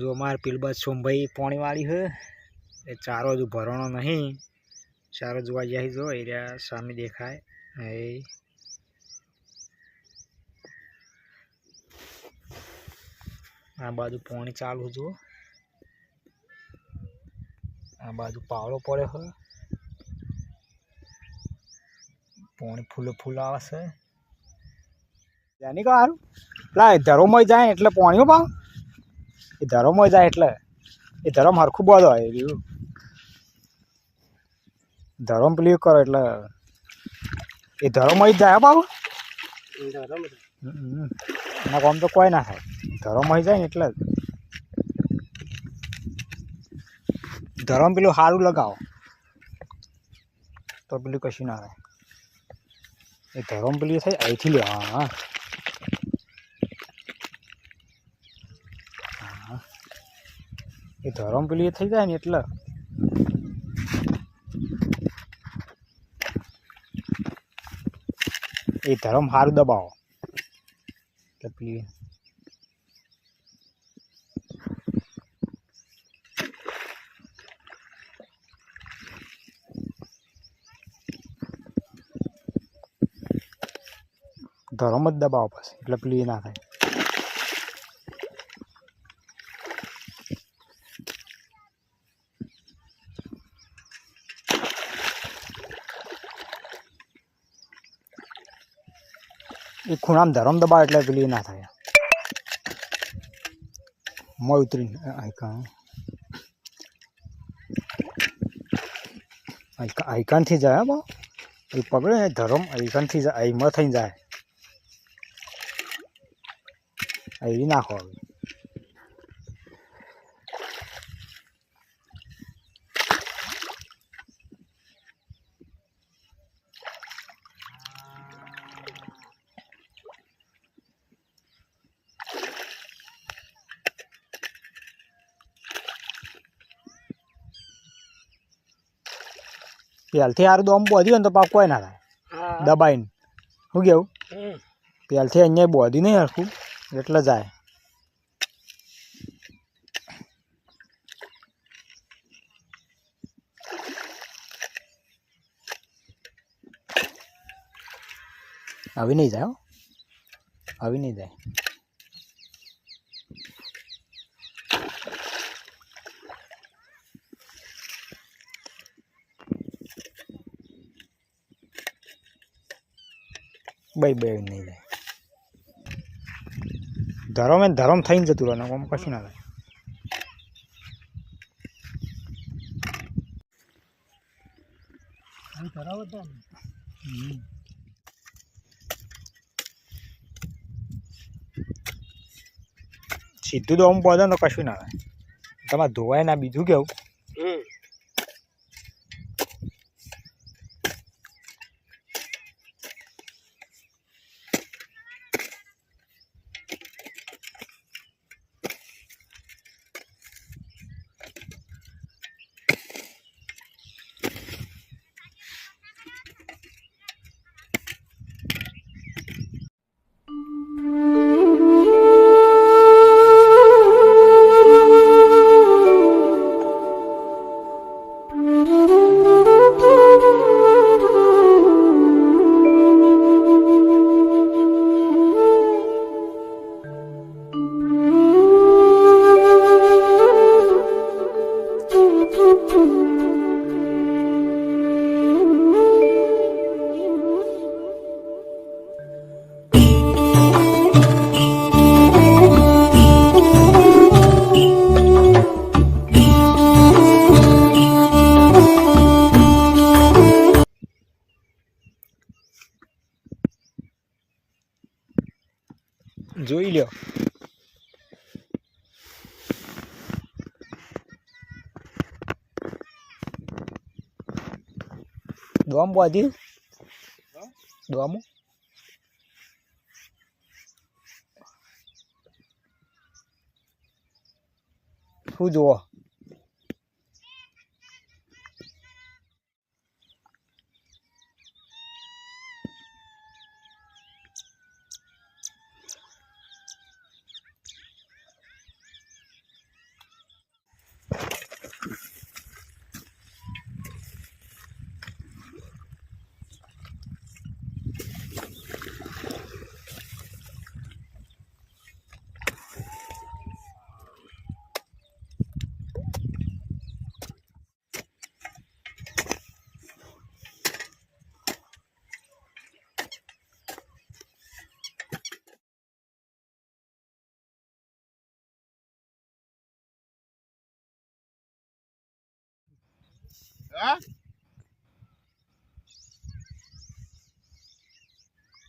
જો અમારે પેલી બાદ સોમભાઈ પોણીવાળી હે, એ ચારો હજુ ભરણો નહીં. ચારો જોવા જાય જો એ રહ્યા સામે દેખાય. એ આ બાજુ પોણી ચાલુ જો આ બાજુ પાવડો પડે છે પોણી ફૂલો ફૂલ આવે છે. જાની કો હારું. પેલા જાય એટલે પોણીઓ પાવ. એ ધરોમાં જાય એટલે. એ ધરમ હરખું બધો હોય રહ્યું ધરમ પેલી કરો એટલે. એ ધરોમાં જ જાય બાબુ. એના કામ તો કોઈ ના થાય. ધરોમાં જાય ને એટલે. ધરમ પેલું સારું લગાવો. તો પેલું કશું ના થાય. એ ધર્મ પેલી થાય અહીંથી લે હા હા હા. એ ધરમ પેલી થઈ જાય ને એટલે. એ ધરમ સારું દબાવો. એટલે પેલી ધરમ જ દબાવો પછી, એટલે પેલી ના થાય. એ ખૂણામાં ધરમ દબાવ એટલે પેલી ના થાય. મોય ઉતરીને આઈકાન. આઈકા, આઈકાનથી જાય બા. એ પકડે ધરમ આઈકાનથી જાય, આઈમાં થઈને જાય. આવી નાખો હવે. પહેલથી તો આમ બોધ્યું ને તો પાક કોઈ ના થાય. દબાઈને. શું કેવું? પહેલથી અહીંયા બોધી નહીં હરખું. એટલે જાય. આવી નહીં જાય આવી નહીં જાય. બે બે નહીં જાય. ધરમ એ ધરમ થઈને જતું રહે આમ કશું ના થાય. હમ. સીધું તો આમ પહોંચે ને તો કશું ના આવે તમારે ધોવાય ના બીજું કેવું? જોઈ લ્યો. દોમ બાંધી. દોમ. શું જુઓ?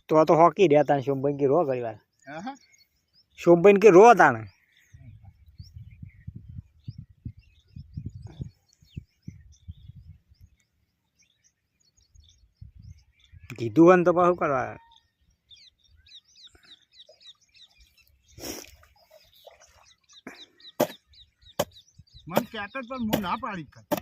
તો આ તો હોકી રહ્યા તાણ શોભાઈ કે રો ઘણી વાર હા. કે રો તાણ. કીધું હોય ને તો પાછું કરવા? મને કહેતો પણ હું ના પાડી કર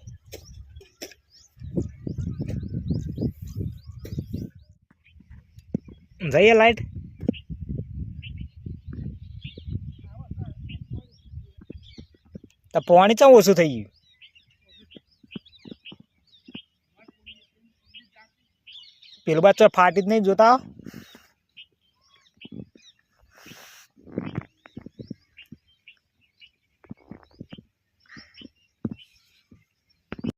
જઈએ લાઈટ તો પાણી ચમ ઓછું થઈ ગયું? પેલું બાદ ફાટી જ નહીં જોતા